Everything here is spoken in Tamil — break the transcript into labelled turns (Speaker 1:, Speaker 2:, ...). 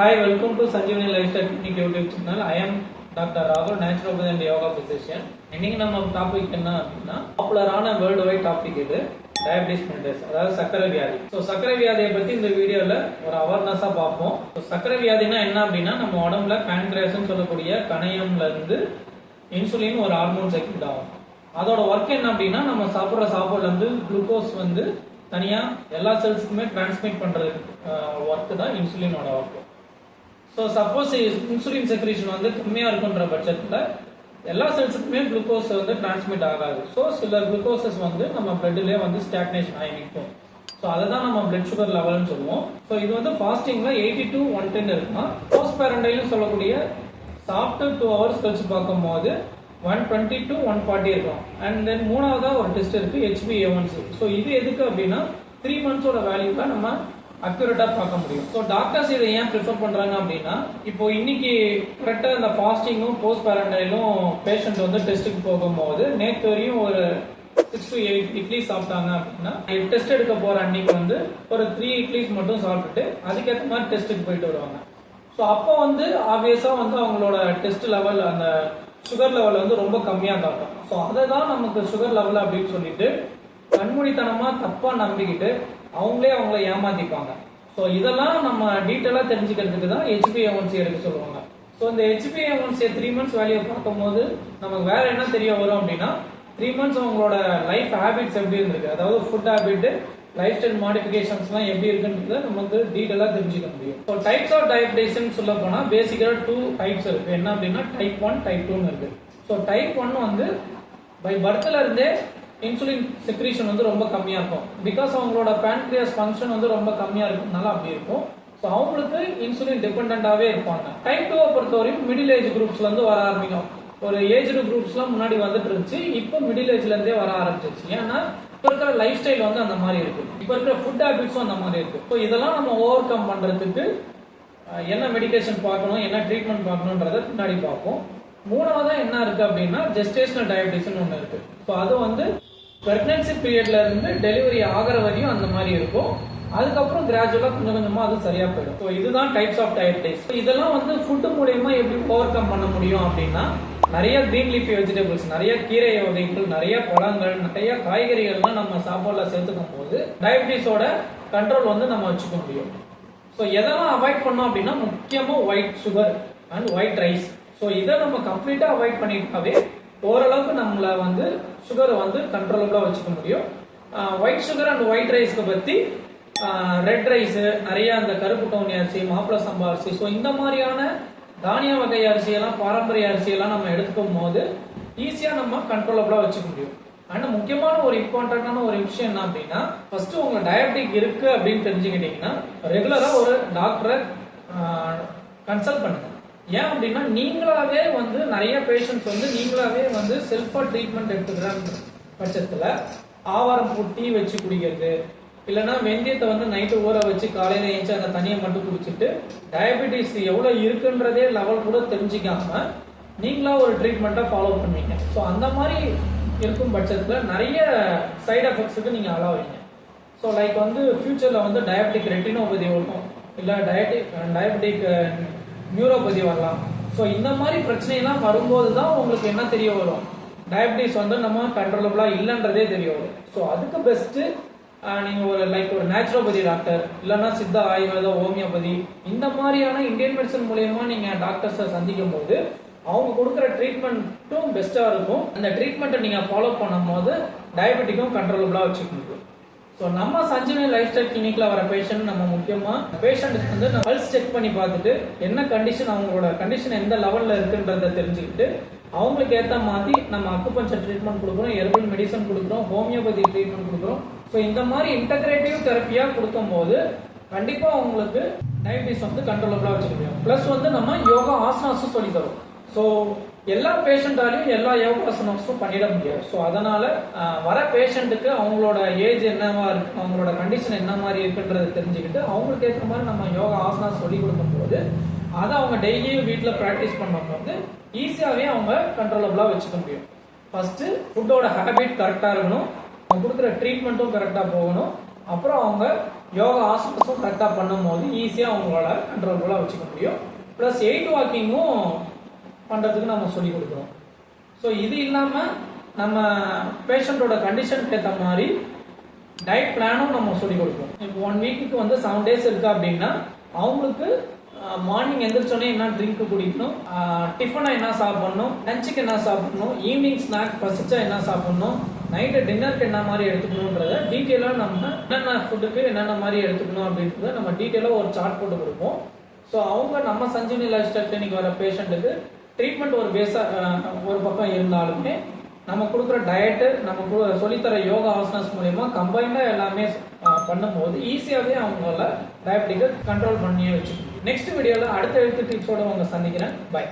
Speaker 1: Hi, welcome to Sanjeevani Lifestyle Clinic YouTube channel. I am doctor ராகுல் நேச்சுரோபதி அண்ட் யோகா பிசிஷியன் இன்னைக்கு நம்ம டாபிக் என்ன அப்படின்னா பாப்புலரான வேர்ல்டு வைட் டாபிக் இது டயபிட்டிஸ் மெண்டஸ் அதாவது சர்க்கரை வியாதி. ஸோ சர்க்கரை வியாதியை பற்றி இந்த வீடியோவில் ஒரு அவேர்னஸாக பார்ப்போம். ஸோ சர்க்கரை வியாதினா என்ன அப்படின்னா நம்ம உடம்புல பேன்கிரேஸ்னு சொல்லக்கூடிய கணையம்லேருந்து இன்சுலின் ஒரு ஹார்மோன் செக்ரெட் ஆகும். அதோட ஒர்க் என்ன அப்படின்னா நம்ம சாப்பிட்ற சாப்பாடுலேருந்து குளுக்கோஸ் வந்து தனியாக எல்லா செல்ஸுக்குமே டிரான்ஸ்மிட் பண்ணுறது ஒர்க்கு தான் இன்சுலினோட work so suppose insulin secretion வந்து கம்மியாக இருக்குன்ற பட்சத்தில் எல்லா செல்ஸுக்குமே குளுக்கோஸ் வந்து டிரான்ஸ்மிட் ஆகாது. ஸோ சில குளுக்கோசஸ் வந்து நம்ம பிளட்லேயே வந்து ஸ்டாக்னேஷன் ஆகி நிற்கும். ஸோ அதை தான் நம்ம பிளட் சுகர் லெவல்னு சொல்லுவோம். ஸோ இது வந்து ஃபாஸ்டிங்கில் எயிட்டி டு ஒன் டென் இருக்குன்னா போஸ்ட் பேரண்டைலும் சொல்லக்கூடிய சாப்பிட்டு டூ ஹவர்ஸ் கழிச்சு பார்க்கும்போது one twenty to one forty இருக்கும். அண்ட் தென் மூணாவதாக ஒரு டெஸ்ட் இருக்குது இருக்கு ஒன்ஸ் ஸோ இது எதுக்கு அப்படின்னா த்ரீ மந்த்ஸோட வேல்யூக்காக நம்ம அக்யூரேட்டா பார்க்க முடியும். ஸோ டாக்டர்ஸ் இதை ஏன் ப்ரிஃபர் பண்றாங்க அப்படின்னா இப்போ இன்னைக்கு கரெக்டாக இந்த ஃபாஸ்டிங்கும் போஸ்ட் பேரண்டைலும் பேஷண்ட் வந்து டெஸ்ட்டுக்கு போகும்போது நேற்று வரையும் ஒரு சிக்ஸ் டு எயிட் இட்லி சாப்பிட்டாங்க அப்படின்னா டெஸ்ட் எடுக்க போற அன்னைக்கு வந்து ஒரு த்ரீ இட்லிஸ் மட்டும் சாப்பிட்டுட்டு அதுக்கேற்ற மாதிரி டெஸ்ட்டுக்கு போயிட்டு வருவாங்க. ஸோ அப்போ வந்து ஆப்வியஸாக வந்து அவங்களோட டெஸ்ட் லெவல் அந்த சுகர் லெவல் வந்து ரொம்ப கம்மியாக காட்டும். ஸோ அதை தான் நமக்கு சுகர் லெவல் அப்படின்னு சொல்லிட்டு கண்மூடித்தனமாக தப்பாக நம்பிக்கிட்டு அவங்களே அவங்கள ஏமாத்திப்பாங்க. ஸோ இதெல்லாம் நம்ம டீட்டெயிலாக தெரிஞ்சுக்கிறதுக்கு தான் ஹெச்பிஏஒன்சி எடுக்க சொல்லுவாங்க. ஸோ இந்த ஹெச்பிஏஒன்சி த்ரீ மந்த்ஸ் வேல்யூ பார்க்கும்போது நமக்கு வேற என்ன தெரிய வரும் அப்படின்னா த்ரீ மந்த்ஸ் அவங்களோட லைஃப் ஹேபிட்ஸ் எப்படி இருந்திருக்கு? அதாவது ஃபுட் ஹேபிட்டு லைஃப் ஸ்டைல் மாடிஃபிகேஷன்ஸ்லாம் எப்படி இருக்குன்றத நமக்கு டீட்டெயிலாக தெரிஞ்சுக்க முடியும். ஸோ டைப்ஸ் ஆஃப் டயபிட்டிஸ்னு சொல்ல போனால் பேசிக்காக டூ டைப்ஸ் இருக்குது என்ன அப்படின்னா டைப் ஒன் டைப் டூன்னு இருக்குது ஸோ டைப் ஒன் வந்து பை பர்த்ல இருந்தே இன்சுலின் செக்ரீஷன் வந்து ரொம்ப கம்மியாக இருக்கும். பிகாஸ் அவங்களோட பேன்க்ரியாஸ் ஃபங்க்ஷன் வந்து ரொம்ப கம்மியாக இருக்கும்னால அப்படி இருக்கும். ஸோ அவங்களுக்கு இன்சுலின் டிபெண்ட்டாகவே இருப்பாங்க. டைப் டூவை பொறுத்தவரையும் மிடில் ஏஜ் குரூப்ஸ்லேருந்து வர ஆரம்பிக்கும். ஒரு ஏஜ்டு குரூப்ஸ்லாம் முன்னாடி வந்துட்டு இருந்துச்சு இப்போ மிடில் ஏஜ்லேருந்தே வர ஆரம்பிச்சிருச்சு. ஏன்னா இப்போ இருக்கிற லைஃப் ஸ்டைல் வந்து அந்த மாதிரி இருக்கு. இப்போ இருக்கிற ஃபுட் ஹேபிட்ஸும் அந்த மாதிரி இருக்கு. ஸோ இதெல்லாம் நம்ம ஓவர் கம் பண்ணுறதுக்கு என்ன மெடிகேஷன் பார்க்கணும் என்ன ட்ரீட்மெண்ட் பார்க்கணுன்றத பின்னாடி பார்ப்போம். மூணாவதாக என்ன இருக்குது அப்படின்னா ஜெஸ்டேஷனல் டயபிட்டிஸ்னு ஒன்று இருக்குது ஸோ அது வந்து ப்ரெக்னன்சி பீரியட்ல இருந்து டெலிவரி ஆகிற வரையும் அந்த மாதிரி இருக்கும். அதுக்கப்புறம் கிராஜுவலாக கொஞ்சம் கொஞ்சமாக அது சரியா போயிடும். ஸோ இதுதான் டைப்ஸ் ஆஃப் டயபிட்டிஸ் இதெல்லாம் வந்து ஃபுட்டு மூலயமா எப்படி ஓவர் கம் பண்ண முடியும் அப்படின்னா நிறைய கிரீன் லீஃபி வெஜிடபிள்ஸ் நிறைய கீரை வகைகள் நிறைய பழங்கள் நிறைய காய்கறிகள்லாம் நம்ம சாப்பாடுல சேர்த்துக்கும் போது டயபிட்டிஸோட கண்ட்ரோல் வந்து நம்ம வச்சுக்க முடியும். ஸோ எதெல்லாம் அவாய்ட் பண்ணோம் அப்படின்னா முக்கியமாக white sugar and white rice so இதை நம்ம கம்ப்ளீட்டாக அவாய்ட் பண்ணிட்டாவே ஓரளவுக்கு நம்மளை வந்து சுகரை வந்து கண்ட்ரோலபுளாக வச்சுக்க முடியும். ஒயிட் சுகர் அண்ட் ஒயிட் ரைஸ்க்கு பற்றி ரெட் ரைஸு நிறைய அந்த கருப்பு கவுனி அரிசி மாப்பிள சம்பா அரிசி. ஸோ இந்த மாதிரியான தானிய வகை அரிசியெல்லாம் பாரம்பரிய அரிசியெல்லாம் நம்ம எடுத்துக்கும் போது ஈஸியாக நம்ம கண்ட்ரோலபிளாக வச்சுக்க முடியும். அண்ட் முக்கியமான ஒரு இம்பார்ட்டண்ட்டான ஒரு விஷயம் என்ன அப்படின்னா ஃபர்ஸ்ட் உங்க டயபெட்டிக் இருக்கு அப்படின்னு தெரிஞ்சுக்கிட்டீங்கன்னா ரெகுலரா ஒரு டாக்டரை கன்சல்ட் பண்ணுங்க. ஏன் அப்படின்னா நீங்களாவே வந்து நிறைய பேஷண்ட்ஸ் வந்து நீங்களாவே வந்து செல்ஃபா ட்ரீட்மெண்ட் எடுத்துக்கிறாங்க பட்சத்துல ஆவாரம் பூ டீ வச்சு குடிக்கிறது இல்லைன்னா வெந்தயத்தை வந்து நைட்டு ஊற வச்சு காலையில் ஏஞ்சி அந்த தண்ணியை மட்டும் குடிச்சிட்டு டயபெட்டிஸ் எவ்வளோ இருக்குன்றதே லெவல் கூட தெரிஞ்சிக்காம நீங்களா ஒரு ட்ரீட்மெண்ட்டை ஃபாலோ பண்ணுவீங்க. ஸோ அந்த மாதிரி இருக்கும் பட்சத்தில் நிறைய சைட் எஃபெக்ட்ஸுக்கு நீங்கள் அலாவீங்க ஸோ லைக் வந்து ஃபியூச்சரில் வந்து டயபெட்டிக் ரெட்டினோபதி இருக்கும் இல்லை டயபெட்டிக் டயபெட்டிக் நியூரோபதி வரலாம். ஸோ இந்த மாதிரி பிரச்சனைலாம் வரும்போது தான் உங்களுக்கு என்ன தெரிய வரும்? டயபிட்டிஸ் வந்து நம்ம கண்ட்ரோலபிளாக இல்லைன்றதே தெரிய வரும். ஸோ அதுக்கு பெஸ்ட்டு நீங்கள் ஒரு லைக் ஒரு நேச்சுரோபதி டாக்டர் இல்லைன்னா சித்த ஆயுர்வேத ஹோமியோபதி இந்த மாதிரியான இந்தியன் மெடிசன் மூலயமா நீங்கள் டாக்டர்ஸை சந்திக்கும் போது அவங்க கொடுக்குற ட்ரீட்மெண்ட்டும் பெஸ்ட்டாக இருக்கும். அந்த ட்ரீட்மெண்ட்டை நீங்கள் ஃபாலோ பண்ணும்போது டயபெட்டிக்கும் கண்ட்ரோலபுளாக வச்சுக்க முடியும் ஸோ நம்ம சஞ்சீவனி லைஃப் ஸ்டைல் கிளினிக்ல வர பேஷண்ட் நம்ம முக்கியமாக பேஷண்ட்டுக்கு வந்து நம்ம பல்ஸ் செக் பண்ணி பார்த்துட்டு என்ன கண்டிஷன் அவங்களோட கண்டிஷன் எந்த லெவலில் இருக்குன்றத தெரிஞ்சுக்கிட்டு அவங்களுக்கு ஏற்ற மாதிரி நம்ம அக்குபஞ்சர் ட்ரீட்மெண்ட் கொடுக்குறோம் ஹெர்பல் மெடிசன் கொடுக்குறோம் ஹோமியோபதி ட்ரீட்மெண்ட் கொடுக்குறோம். ஸோ இந்த மாதிரி இன்டகிரேட்டிவ் தெரப்பியாக கொடுக்கும்போது கண்டிப்பாக அவங்களுக்கு டயபிட்டிஸ் வந்து கண்ட்ரோலபிளாக வச்சுக்க முடியும். ப்ளஸ் வந்து நம்ம யோகா ஆசனாஸும் சொல்லி தரோம். ஸோ எல்லா பேஷண்ட்டாலையும் எல்லா யோகாசனம்ஸும் பண்ணிட முடியாது. ஸோ அதனால் வர பேஷண்ட்டுக்கு அவங்களோட ஏஜ் என்னவா இருக்கு அவங்களோட கண்டிஷன் என்ன மாதிரி இருக்குன்றத தெரிஞ்சுக்கிட்டு அவங்களுக்கு ஏற்ற மாதிரி நம்ம யோகா ஆசனம் சொல்லி கொடுக்கும்போது அதை அவங்க டெய்லியும் வீட்டில் ப்ராக்டிஸ் பண்ணும்போது ஈஸியாகவே அவங்க கண்ட்ரோலபிளாக வச்சுக்க முடியும். ஃபஸ்ட்டு ஃபுட்டோட ஹேபிட் கரெக்டாக இருக்கணும். அவங்க கொடுக்குற ட்ரீட்மெண்ட்டும் கரெக்டாக போகணும். அப்புறம் அவங்க யோகா ஆசனஸும் கரெக்டாக பண்ணும்போது ஈஸியாக அவங்களால கண்ட்ரோலபுளாக வச்சுக்க முடியும். ப்ளஸ் எயிட் வாக்கிங்கும் பண்ணுறதுக்கு நம்ம சொல்லி கொடுக்குறோம். ஸோ இது இல்லாமல் நம்ம பேஷண்ட்டோட கண்டிஷனுக்கு ஏற்ற மாதிரி டயட் பிளானும் நம்ம சொல்லி கொடுப்போம். இப்போ ஒன் வீக்குக்கு வந்து செவன் டேஸ் இருக்கா அப்படின்னா அவங்களுக்கு மார்னிங் எந்திரிச்சோடனே என்ன ட்ரிங்க் குடிக்கணும்? டிஃபனை என்ன சாப்பிடணும்? லஞ்சுக்கு என்ன சாப்பிடணும்? ஈவினிங் ஸ்நாக் பசிச்சா என்ன சாப்பிடணும்? நைட்டு டின்னருக்கு என்ன மாதிரி எடுத்துக்கணுன்றத டீட்டெயிலாக நம்ம என்னென்ன ஃபுட்டுக்கு என்னென்ன மாதிரி எடுத்துக்கணும் அப்படின்றத நம்ம டீட்டெயிலாக ஒரு சார்ட் போட்டு கொடுப்போம். ஸோ அவங்க நம்ம சஞ்சீவனி லைஃப் ஸ்டைல் கிளினிக் வர பேஷண்ட்டுக்கு ட்ரீட்மெண்ட் ஒரு பேஸா ஒரு பக்கம் இருந்தாலுமே நம்ம கொடுக்குற டயட்டு நம்ம சொல்லித்தர யோகா ஆசனஸ் மூலயமா கம்பைண்டாக எல்லாமே பண்ணும்போது ஈஸியாகவே அவங்களால டயபெட்டிக்கை கண்ட்ரோல் பண்ணியே வச்சுக்கணும் நெக்ஸ்ட் வீடியோவில் அடுத்த எழுத்து டிப்ஸோடு உங்களை சந்திக்கிறேன். பை